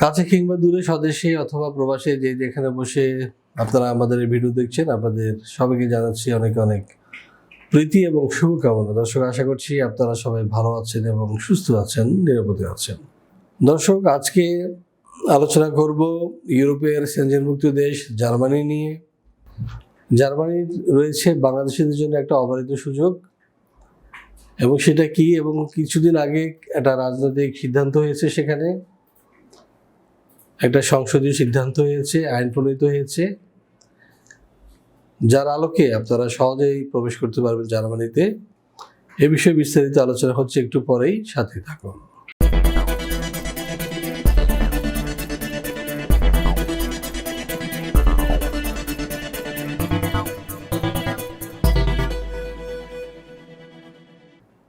কাছে কিংবা দূরে স্বদেশে অথবা প্রবাসে যে যেখানে বসে আপনারা আমাদের এই ভিডিও দেখছেন, আপনাদের সবাইকে জানাচ্ছি অনেক অনেক প্রীতি এবং শুভকামনা। দর্শক, আশা করছি আপনারা সবাই ভালো আছেন এবং সুস্থ আছেন, নিরাপদে আছেন। দর্শক, আজকে আলোচনা করব ইউরোপের সেঞ্জনমুক্ত দেশ জার্মানি নিয়ে। জার্মানির রয়েছে বাংলাদেশিদের জন্য একটা অবারিত সুযোগ এবং সেটা কি এবং কিছুদিন আগে একটা রাজনৈতিক সিদ্ধান্ত হয়েছে সেখানে। একটা সংসদীয় সিদ্ধান্ত হয়েছে, আইন প্রণীত হয়েছে। যার আলোকে আপনারা সহজেই প্রবেশ করতে পারবেন জার্মানিতে। এ বিষয়ে বিস্তারিত আলোচনা হচ্ছে একটু পরেই, সাথে থাকুন।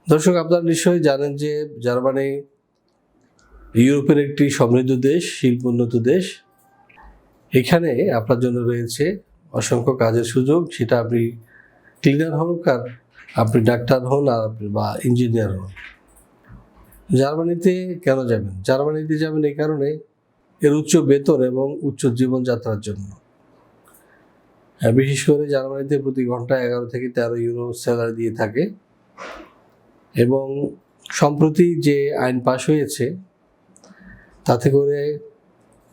দর্শক, আপনারা নিশ্চয়ই জানেন যে জার্মানি ইউরোপের একটি সমৃদ্ধ দেশ, শিল্পোন্নত দেশ। এখানে আপনার জন্য রয়েছে অসংখ্য কাজের সুযোগ। সেটা আপনি ক্লিনার হন আর আপনি ডাক্তার হন আর আপনি বা ইঞ্জিনিয়ার হন। জার্মানিতে কেন যাবেন? জার্মানিতে যাবেন এই কারণে এর উচ্চ বেতন এবং উচ্চ জীবনযাত্রার জন্য। বিশেষ করে জার্মানিতে প্রতি ঘণ্টা এগারো থেকে তেরো ইউরো স্যালারি দিয়ে থাকে। এবং সম্প্রতি যে আইন পাশ হয়েছে তাতে করে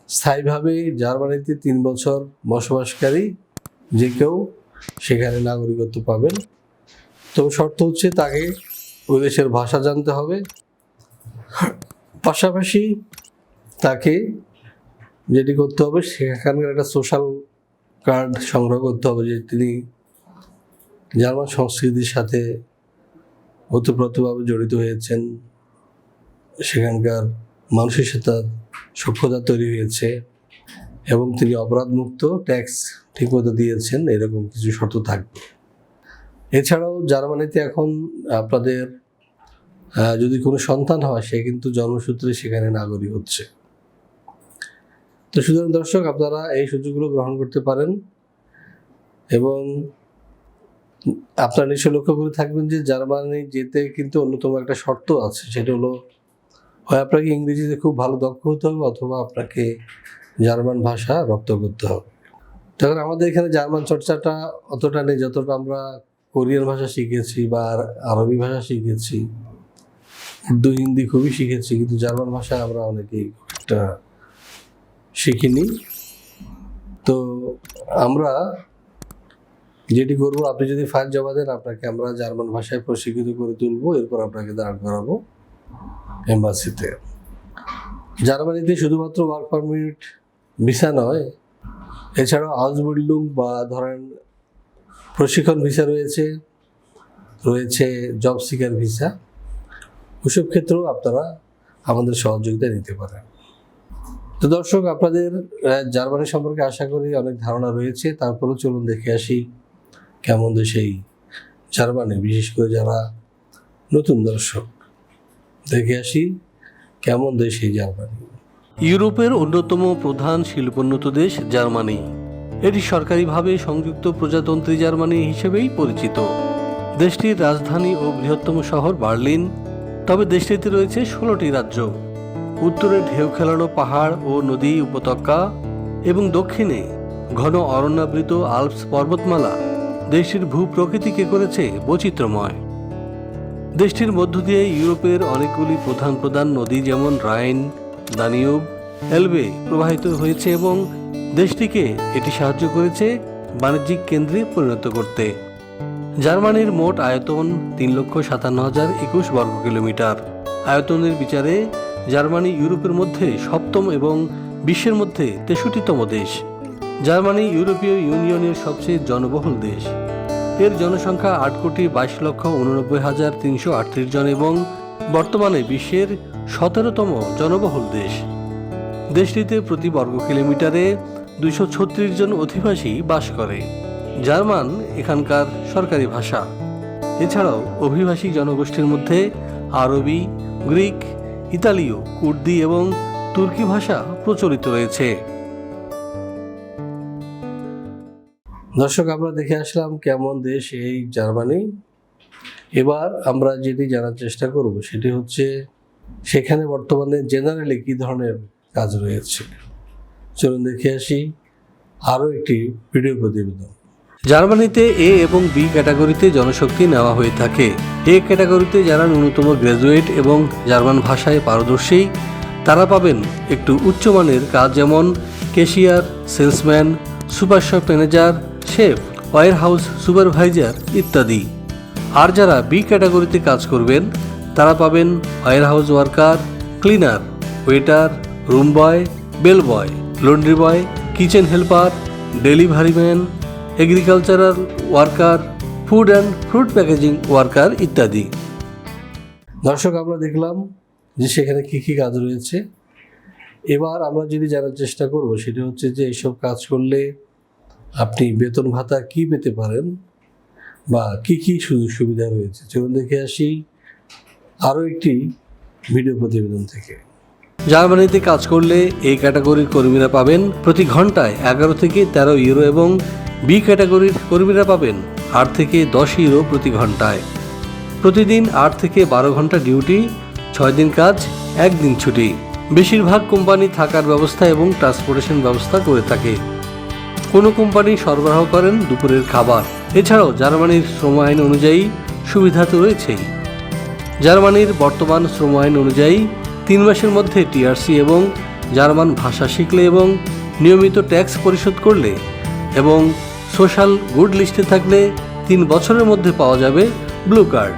স্থায়ীভাবে জার্মানিতে তিন বছর বসবাসকারী যে কেউ সেখানে নাগরিকত্ব পাবেন। তবে শর্ত হচ্ছে তাকে ওই দেশের ভাষা জানতে হবে। পাশাপাশি তাকে যেটি করতে হবে, সেখানকার একটা সোশ্যাল কার্ড সংগ্রহ করতে হবে যে তিনি জার্মান সংস্কৃতির সাথে ওতপ্রোতভাবে জড়িত হয়েছেন সেখানকার মানুষের সাথে সভ্যতা তৈরি হয়েছে এবং তিনি অপরাধমুক্ত ট্যাক্স ঠিকমতো দিয়েছেন, এরকম কিছু শর্ত থাকবে। এছাড়াও জার্মানিতে এখন আপনাদের যদি কোনো সন্তান হয়, সে কিন্তু জন্মসূত্রে সেখানে নাগরিক হচ্ছে। তো সুতরাং দর্শক, আপনারা এই সুযোগগুলো গ্রহণ করতে পারেন এবং আপনারা নিশ্চয় লক্ষ্য করে থাকবেন যে জার্মানি যেতে কিন্তু অন্যতম একটা শর্ত আছে, সেটা হলো হয় আপনাকে ইংরেজিতে খুব ভালো দক্ষ হতে হবে অথবা আপনাকে জার্মান ভাষা রপ্ত করতে হবে। তখন আমাদের এখানে জার্মান চর্চাটা অতটা নেই, যতটা আমরা কোরিয়ান ভাষা শিখেছি বা আরবি ভাষা শিখেছি, উর্দু, হিন্দি খুবই শিখেছি, কিন্তু জার্মান ভাষা আমরা অনেকেই একটা শিখিনি। তো আমরা যেটি করব, আপনি যদি ফাইল জমা দেন, আপনাকে আমরা জার্মান ভাষায় প্রশিক্ষিত করে তুলবো, এরপর আপনাকে দাঁড় করাবো। এম্বাসিতে। জার্মানিতে শুধুমাত্র ওয়ার্ক পারমিট ভিসা নয়, এছাড়াও হাউসবিল্ডিং বা ধরেন প্রশিক্ষণ ভিসা রয়েছে রয়েছে জব সিকার ভিসা ওসব ক্ষেত্রেও আপনারা আমাদের সহযোগিতা নিতে পারেন। তো দর্শক, আপনাদের জার্মানি সম্পর্কে আশা করি অনেক ধারণা রয়েছে। তারপরেও চলুন দেখে আসি কেমন দেশ এই জার্মানি, বিশেষ করে যারা নতুন দর্শক। দেখে আসি কেমন দেশ এই জার্মানি। ইউরোপের অন্যতম প্রধান শিল্পোন্নত দেশ জার্মানি। এটি সরকারিভাবে সংযুক্ত প্রজাতন্ত্রী জার্মানি হিসেবেই পরিচিত। দেশটির রাজধানী ও বৃহত্তম শহর বার্লিন, তবে দেশটিতে রয়েছে ষোলোটি রাজ্য। উত্তরে ঢেউ খেলানো পাহাড় ও নদী উপত্যকা এবং দক্ষিণে ঘন অরণ্যাবৃত আল্পস পর্বতমালা। দেশটির ভূপ্রকৃতিকে করেছে বৈচিত্র্যময়। দেশটির মধ্য দিয়ে ইউরোপের অনেকগুলি প্রধান প্রধান নদী যেমন রাইন, দানিউব, এলবে প্রবাহিত হয়েছে এবং দেশটিকে এটি সাহায্য করেছে বাণিজ্যিক কেন্দ্রে পরিণত করতে। জার্মানির মোট আয়তন তিন লক্ষ সাতান্ন হাজার একুশ বর্গ কিলোমিটার। আয়তনের বিচারে জার্মানি ইউরোপের মধ্যে সপ্তম এবং বিশ্বের মধ্যে তেষট্টিতম দেশ। জার্মানি ইউরোপীয় ইউনিয়নের সবচেয়ে জনবহুল দেশ। এর জনসংখ্যা আট কোটি বাইশ লক্ষ উননব্বই হাজার তিনশো আটত্রিশ জন এবং বর্তমানে বিশ্বের সতেরোতম জনবহুল দেশ। দেশটিতে প্রতি বর্গ কিলোমিটারে দুইশো ছত্রিশ জন অধিবাসী বাস করে। জার্মান এখানকার সরকারি ভাষা। এছাড়াও অভিবাসী জনগোষ্ঠীর মধ্যে আরবি, গ্রিক, ইতালীয়, কুর্দি এবং তুর্কি ভাষা প্রচলিত রয়েছে। দর্শক, আমরা দেখে আসলাম কেমন দেশ এই জার্মানি। এবার আমরা যেটি জানার চেষ্টা করব, সেটি হচ্ছে সেখানে বর্তমানে জেনারেলি কি ধরনের কাজ রয়েছে? চলুন দেখে আসি আরও একটি ভিডিও প্রতিবেদন। জার্মানিতে এ এবং বি ক্যাটাগরিতে জনশক্তি নেওয়া হয়ে থাকে। এ ক্যাটাগরিতে যারা ন্যূনতম গ্র্যাজুয়েট এবং জার্মান ভাষায় পারদর্শী, তারা পাবেন একটু উচ্চমানের কাজ যেমন cashier salesman super shop manager chef warehouse supervisor ইত্যাদি। আর যারা বি ক্যাটাগরিতে কাজ করবেন, তারা পাবেন warehouse worker cleaner waiter room boy bell boy laundry boy kitchen helper delivery man agricultural worker food and fruit packaging worker ইত্যাদি। দর্শক, আমরা দেখলাম যে সেখানে কী কী কাজ রয়েছে। এবার আমরা যদি জানার চেষ্টা করব, সেটা হচ্ছে যে এইসব কাজ করলে আপনি বেতন ভাতা কি পেতে পারেন বা কি কি সুযোগ সুবিধা রয়েছে? চলুন দেখে আসি আরও একটি ভিডিও প্রতিবেদন থেকে। জার্মানিতে কাজ করলে এই ক্যাটাগরির কর্মীরা পাবেন প্রতি ঘন্টায় এগারো থেকে তেরো ইউরো এবং বি ক্যাটাগরির কর্মীরা পাবেন আট থেকে দশ ইউরো প্রতি ঘন্টায়। প্রতিদিন আট থেকে বারো ঘণ্টা ডিউটি, ছয় দিন কাজ, একদিন ছুটি। বেশিরভাগ কোম্পানি থাকার ব্যবস্থা এবং ট্রান্সপোর্টেশন ব্যবস্থা করে থাকে। কোনো কোম্পানি সরবরাহ করেন দুপুরের খাবার। এছাড়াও জার্মানির শ্রম আইন অনুযায়ী সুবিধা তো রয়েছেই। জার্মানির বর্তমান শ্রম আইন অনুযায়ী তিন মাসের মধ্যে টিআরসি এবং জার্মান ভাষা শিখলে এবং নিয়মিত ট্যাক্স পরিশোধ করলে এবং সোশ্যাল গুড লিস্টে থাকলে তিন বছরের মধ্যে পাওয়া যাবে ব্লু কার্ড।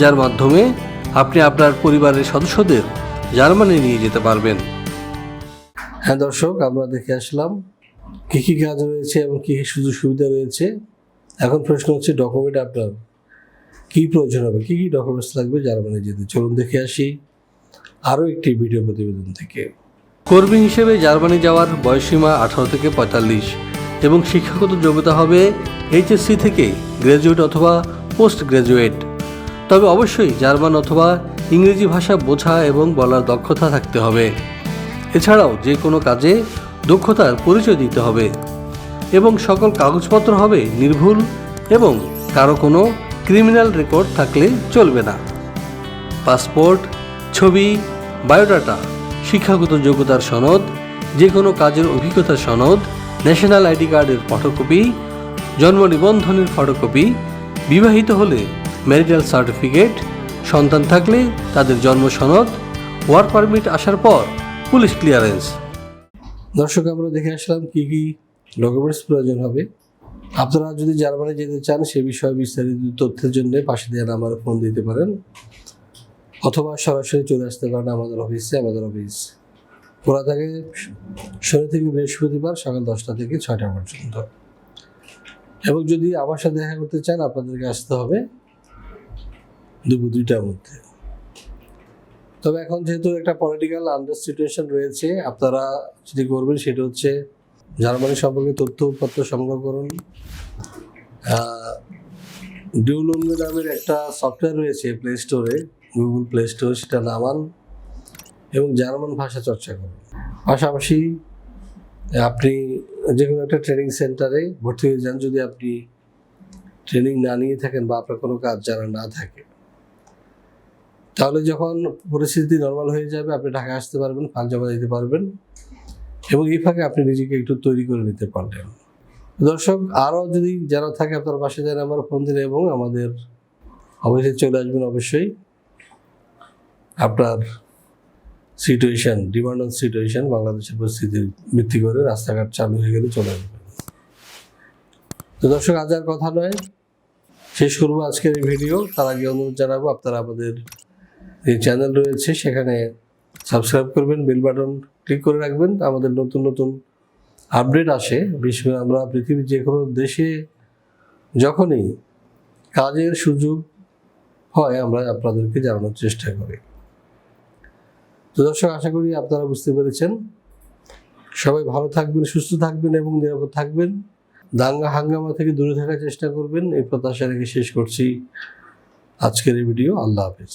যার মাধ্যমে আপনি আপনার পরিবারের সদস্যদের জার্মানি নিয়ে যেতে পারবেন। হ্যাঁ দর্শক, আমরা দেখে আসলাম কী কী কাজ রয়েছে এবং কী কী সুযোগ সুবিধা রয়েছে? এখন প্রশ্ন হচ্ছে ডকুমেন্ট আপনার কী প্রয়োজন হবে? কী কী ডকুমেন্টস লাগবে জার্মানি যেতে? চলুন দেখে আসি আরও একটি ভিডিও প্রতিবেদন থেকে। কর্মী হিসেবে জার্মানি যাওয়ার বয়সসীমা আঠারো থেকে পঁয়তাল্লিশ এবং শিক্ষাগত যোগ্যতা হবে এইচএসসি থেকে গ্র্যাজুয়েট অথবা পোস্ট গ্র্যাজুয়েট তবে অবশ্যই জার্মান অথবা ইংরেজি ভাষা বোঝা এবং বলার দক্ষতা থাকতে হবে। এছাড়াও যে কোনো কাজে দক্ষতার পরিচয় দিতে হবে এবং সকল কাগজপত্র হবে নির্ভুল এবং কারও কোনো ক্রিমিনাল রেকর্ড থাকলে চলবে না। পাসপোর্ট, ছবি, বায়োডাটা, শিক্ষাগত যোগ্যতার সনদ যে কোনো কাজের অভিজ্ঞতার সনদ, ন্যাশনাল আইডি কার্ডের ফটোকপি, জন্ম নিবন্ধনের ফটোকপি, বিবাহিত হলে ম্যারিটাল সার্টিফিকেট, সন্তান থাকলে তাদের জন্ম সনদ, ওয়ার্ক পারমিট আসার পর পুলিশ ক্লিয়ারেন্স। দর্শক, আমরা দেখে আসলাম কী কী ডকুমেন্টস প্রয়োজন হবে। আপনারা যদি জার্মানি যেতে চান, সে বিষয়ে বিস্তারিত তথ্যের জন্য পাশে দেওয়া নাম্বারে ফোন দিতে পারেন। অথবা সরাসরি চলে আসতে পারেন আমাদের অফিসে, আমাদের অফিস খোলা থাকে শনি থেকে বৃহস্পতিবার সকাল দশটা থেকে ছয়টা পর্যন্ত। এবং যদি আমার সাথে দেখা করতে চান, আপনাদেরকে আসতে হবে দুপুর দুইটার মধ্যে। তবে এখন যেহেতু একটা পলিটিক্যাল আন্ডার সিচুয়েশন রয়েছে, আপনারা যদি করবেন সেটা হচ্ছে জার্মানি সম্পর্কে তথ্যপত্র সংগ্রহ করুন। ডিউলন্ড নামের একটা সফটওয়্যার রয়েছে প্লে স্টোরে গুগল প্লে স্টোর সেটা নামান এবং জার্মান ভাষা চর্চা করুন। পাশাপাশি আপনি যে কোনো একটা ট্রেনিং সেন্টারে ভর্তি হয়ে যান যদি আপনি ট্রেনিং না নিয়ে থাকেন বা আপনার কোনো কাজ জানা না থাকে। তাহলে যখন পরিস্থিতি নর্মাল হয়ে যাবে, আপনি ঢাকা আসতে পারবেন, ফাঁক জমা দিতে পারবেন এবং এই ফাঁকে আপনি নিজেকে একটু তৈরি করে নিতে পারলেন। দর্শক, আরও যদি যারা থাকে আপনার পাশে যারা আমার ফোন দিন এবং আমাদের অফিসে চলে আসবেন অবশ্যই। আপনার সিচুয়েশন ডিমান্ড অন সিচুয়েশন বাংলাদেশের পরিস্থিতির ভিত্তি করে রাস্তাঘাট চালু হয়ে গেলে চলে আসবেন। তো দর্শক, আজ আর কথা নয়। শেষ করব আজকের এই ভিডিও তার আগে অনুরোধ জানাব, আপনারা আমাদের যে চ্যানেল রয়েছে, সেখানে সাবস্ক্রাইব করবেন বেল বাটন ক্লিক করে রাখবেন। আমাদের নতুন নতুন আপডেট আসে। বিশেষ করে আমরা পৃথিবীর যে কোনো দেশে যখনই কাজের সুযোগ হয়, আমরা আপনাদেরকে জানানোর চেষ্টা করি। তো দর্শক, আশা করি আপনারা বুঝতে পেরেছেন। সবাই ভালো থাকবেন, সুস্থ থাকবেন এবং নিরাপদ থাকবেন। দাঙ্গা হাঙ্গামা থেকে দূরে থাকার চেষ্টা করবেন। এই প্রত্যাশা রেখে শেষ করছি আজকের এই ভিডিও। আল্লাহ হাফেজ।